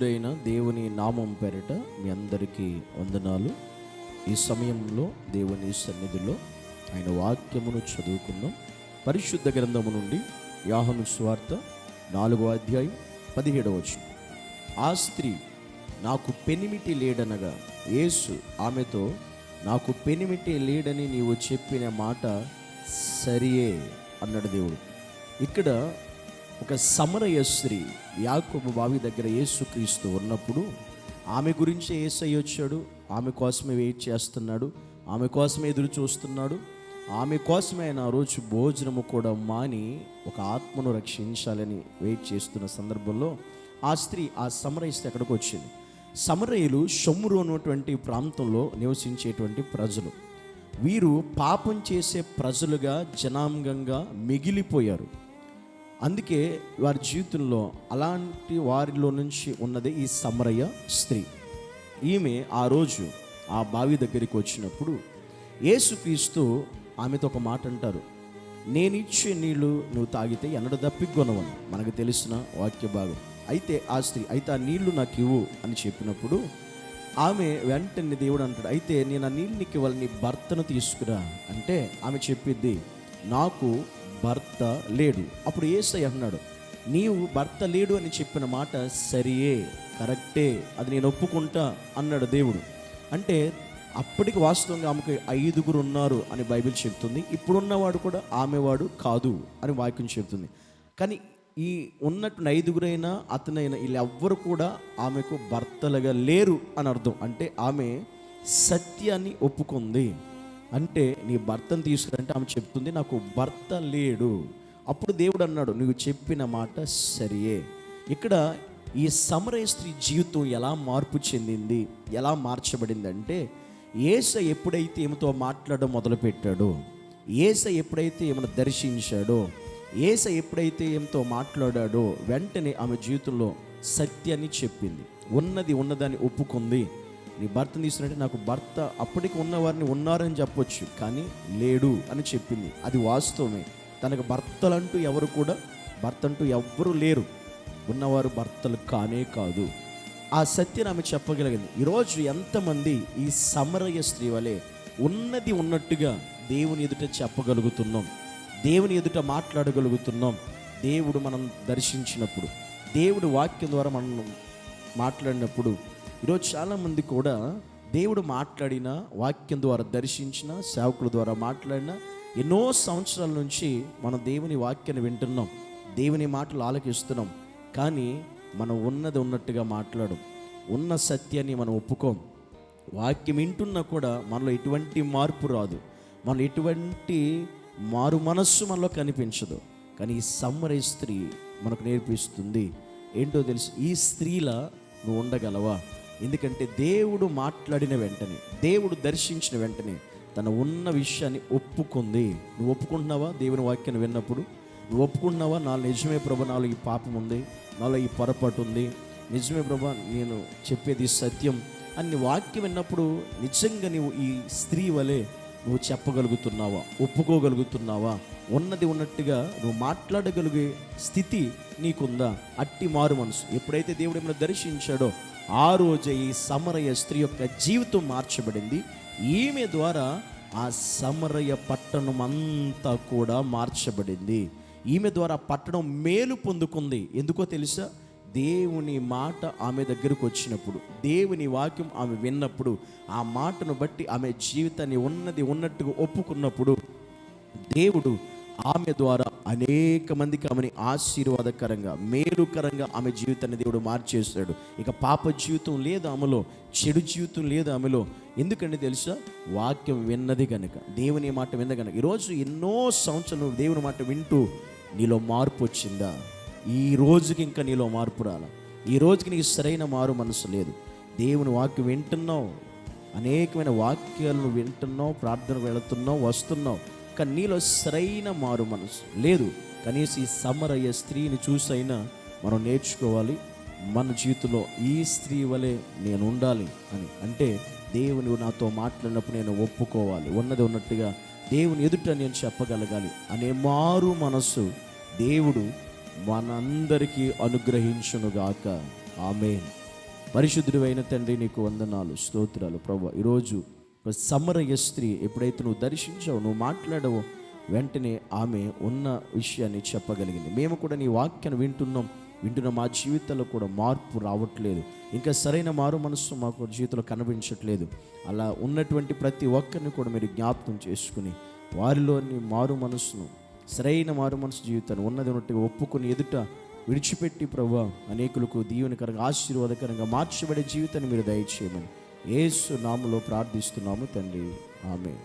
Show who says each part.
Speaker 1: పరిశుద్ధుడైన దేవుని నామం పేరిట మీ అందరికీ వందనాలు. ఈ సమయంలో దేవుని సన్నిధిలో ఆయన వాక్యమును చదువుకుందాం. పరిశుద్ధ గ్రంథము నుండి యాహను స్వార్త నాలుగో అధ్యాయం పదిహేడవ వచనం. ఆ స్త్రీ నాకు పెనిమిటి లేడనగా యేసు ఆమెతో నాకు పెనిమిటి లేడని నీవు చెప్పిన మాట సరియే అన్నాడు దేవుడు. ఇక్కడ ఒక సమరయ స్త్రీ యాకోబు బావి దగ్గర యేసుక్రీస్తు ఉన్నప్పుడు ఆమె గురించి ఏసై వచ్చాడు ఆమె కోసమే వెయిట్ చేస్తున్నాడు ఆమె కోసమే ఎదురు చూస్తున్నాడు ఆమె కోసమే ఆయన ఆ రోజు భోజనము కూడా మాని ఒక ఆత్మను రక్షించాలని వెయిట్ చేస్తున్న సందర్భంలో ఆ స్త్రీ ఆ సమరయ స్త్రీ అక్కడికి వచ్చింది. సమరయులు షొమ్మురు అన్నటువంటి ప్రాంతంలో నివసించేటువంటి ప్రజలు. వీరు పాపం చేసే ప్రజలుగా జనాంగంగా మిగిలిపోయారు. అందుకే వారి జీవితంలో అలాంటి వారిలో నుంచి ఉన్నది ఈ సమరయ్య స్త్రీ. ఈమె ఆ రోజు ఆ బావి దగ్గరికి వచ్చినప్పుడు యేసుక్రీస్తు ఆమెతో ఒక మాట అంటారు. నేను ఇచ్చే నీళ్ళు నువ్వు తాగితే ఎన్నడ దప్పికొనవను. మనకు తెలిసిన వాక్య భాగం. అయితే ఆ స్త్రీ అయితే ఆ నీళ్ళు నాకు ఇవ్వు అని చెప్పినప్పుడు ఆమె వెంటనే దేవుడు అంటాడు అయితే నేను ఆ నీళ్ళు నీకు ఇవ్వాలి నీ భర్తను తీసుకురా. అంటే ఆమె చెప్పిద్ది నాకు భర్త లేడు. అప్పుడు ఏసై అన్నాడు నీవు భర్త లేడు అని చెప్పిన మాట సరియే కరెక్టే అది నేను ఒప్పుకుంటా అన్నాడు దేవుడు. అంటే అప్పటికి వాస్తవంగా ఆమెకు ఐదుగురు ఉన్నారు అని బైబిల్ చెబుతుంది ఇప్పుడున్నవాడు కూడా ఆమెవాడు కాదు అని వాక్యం చెబుతుంది కానీ ఈ ఉన్నట్టు ఐదుగురైనా అతనైనా వీళ్ళెవ్వరు కూడా ఆమెకు భర్తలుగా లేరు అని అర్థం. అంటే ఆమె సత్యాన్ని ఒప్పుకుంది. అంటే నీ భర్తను తీసుకురంటే ఆమె చెప్తుంది నాకు భర్త లేడు. అప్పుడు దేవుడు అన్నాడు నువ్వు చెప్పిన మాట సరియే. ఇక్కడ ఈ సమరయ స్త్రీ జీవితం ఎలా మార్పు చెందింది ఎలా మార్చబడింది అంటే ఏస ఎప్పుడైతే ఏమితో మాట్లాడడం మొదలుపెట్టాడో ఏస ఎప్పుడైతే ఏమైనా దర్శించాడో ఏస ఎప్పుడైతే ఏమితో మాట్లాడాడో వెంటనే ఆమె జీవితంలో సత్యాన్ని చెప్పింది. ఉన్నది ఉన్నదాన్ని ఒప్పుకుంది. నీ భర్తను తీసుకున్నట్టే నాకు భర్త అప్పటికి ఉన్నవారిని ఉన్నారని చెప్పొచ్చు కానీ లేడు అని చెప్పింది. అది వాస్తవమే. తనకు భర్తలంటూ ఎవరు కూడా భర్త అంటూ ఎవ్వరూ లేరు. ఉన్నవారు భర్తలు కానే కాదు. ఆ సత్యం ఆమె చెప్పగలిగింది. ఈరోజు ఎంతమంది ఈ సమరయ స్త్రీ వలె ఉన్నది ఉన్నట్టుగా దేవుని ఎదుట చెప్పగలుగుతున్నాం. దేవుని ఎదుట మాట్లాడగలుగుతున్నాం. దేవుడు మనం దర్శించినప్పుడు దేవుడు వాక్యం ద్వారా మనం మాట్లాడినప్పుడు ఈరోజు చాలామంది కూడా దేవుడు మాట్లాడిన వాక్యం ద్వారా దర్శించిన సేవకుల ద్వారా మాట్లాడిన ఎన్నో సంవత్సరాల నుంచి మనం దేవుని వాక్యాన్ని వింటున్నాం. దేవుని మాటలు ఆలకిస్తున్నాం. కానీ మనం ఉన్నది ఉన్నట్టుగా మాట్లాడు ఉన్న సత్యాన్ని మనం ఒప్పుకోం. వాక్యం వింటున్నా కూడా మనలో ఎటువంటి మార్పు రాదు. మనలో ఎటువంటి మారు మనస్సు మనలో కనిపించదు. కానీ ఈ సమ్మరి స్త్రీ మనకు నేర్పిస్తుంది. ఏంటో తెలుసు? ఈ స్త్రీలా నువ్వు ఉండగలవా? ఎందుకంటే దేవుడు మాట్లాడిన వెంటనే దేవుడు దర్శించిన వెంటనే తన ఉన్న విషయాన్ని ఒప్పుకుంది. నువ్వు ఒప్పుకుంటున్నావా దేవుని వాక్యాన్ని విన్నప్పుడు? నువ్వు ఒప్పుకుంటున్నావా? నా నిజమే ప్రభు నాలో ఈ పాపం ఉంది నాలో ఈ పొరపాటు ఉంది. నిజమే ప్రభ నేను చెప్పేది సత్యం. అని వాక్యం విన్నప్పుడు నిజంగా నువ్వు ఈ స్త్రీ వలె నువ్వు చెప్పగలుగుతున్నావా? ఒప్పుకోగలుగుతున్నావా? ఉన్నది ఉన్నట్టుగా నువ్వు మాట్లాడగలిగే స్థితి నీకుందా? అట్టి మారు మనసు. ఎప్పుడైతే దేవుడు ఏమైనా దర్శించాడో ఆ రోజే ఈ సమరయ స్త్రీ యొక్క జీవితం మార్చబడింది. ఈమె ద్వారా ఆ సమరయ పట్టణం అంతా కూడా మార్చబడింది. ఈమె ద్వారా పట్టణం మేలు పొందుకుంది. ఎందుకో తెలుసా? దేవుని మాట ఆమె దగ్గరకు వచ్చినప్పుడు దేవుని వాక్యం ఆమె విన్నప్పుడు ఆ మాటను బట్టి ఆమె జీవితాన్ని ఉన్నది ఉన్నట్టుగా ఒప్పుకున్నప్పుడు దేవుడు ఆమె ద్వారా అనేక మందికి ఆమెని ఆశీర్వాదకరంగా మేలుకరంగా ఆమె జీవితాన్ని దేవుడు మార్చేస్తాడు ఇక పాప జీవితం లేదు ఆమెలో చెడు జీవితం లేదు ఆమెలో. ఎందుకంటే తెలుసా? వాక్యం విన్నది కనుక దేవుని మాట విన్న కనుక ఈరోజు ఎన్నో సంవత్సరాలు దేవుని మాట వింటూ నీలో మార్పు వచ్చిందా? ఈ రోజుకి ఇంకా నీలో మార్పు రాలా? ఈ రోజుకి నీకు సరైన మారు మనసు లేదు. దేవుని వాక్యం వింటున్నావు అనేకమైన వాక్యాలను వింటున్నావు ప్రార్థన వెళుతున్నావు వస్తున్నావు. కానీ నీలో సరైన మారు మనసు. లేదు కనీసం ఈ సమరయ్య స్త్రీని చూసైనా మనం నేర్చుకోవాలి మన జీవితంలో ఈ స్త్రీ వలె నేను ఉండాలి అని. అంటే దేవుని నాతో మాట్లాడినప్పుడు నేను ఒప్పుకోవాలి. ఉన్నది ఉన్నట్టుగా దేవుని ఎదుట నేను చెప్పగలగాలి అనే మారు మనస్సు దేవుడు మనందరికీ అనుగ్రహించునుగాక. ఆమె పరిశుద్ధుడు అయిన తండ్రి నీకు వందనాలు స్తోత్రాలు. ప్రభు ఈరోజు ఒక సమరయ స్త్రీ ఎప్పుడైతే నువ్వు దర్శించావు నువ్వు మాట్లాడవో వెంటనే ఆమె ఉన్న విషయాన్ని చెప్పగలిగింది. మేము కూడా నీ వాక్యాన్ని వింటున్నాం. వింటున్న. మా జీవితంలో కూడా మార్పు రావట్లేదు. ఇంకా సరైన మారు మనస్సు మాకు జీవితంలో కనిపించట్లేదు. అలా ఉన్నటువంటి ప్రతి ఒక్కరిని కూడా మీరు జ్ఞాపకం చేసుకుని వారిలోని మారు మనస్సును సరైన మారు మనసు జీవితాన్ని ఉన్నది ఉన్నట్టుగా ఒప్పుకొని ఎదుట విడిచిపెట్టి ప్రభు అనేకులకు దీవెనకరంగా ఆశీర్వాదకరంగా మార్చబడే జీవితాన్ని మీరు దయచేయమని ఏసు నామలో ప్రార్థిస్తున్నాము తండ్రి. ఆమె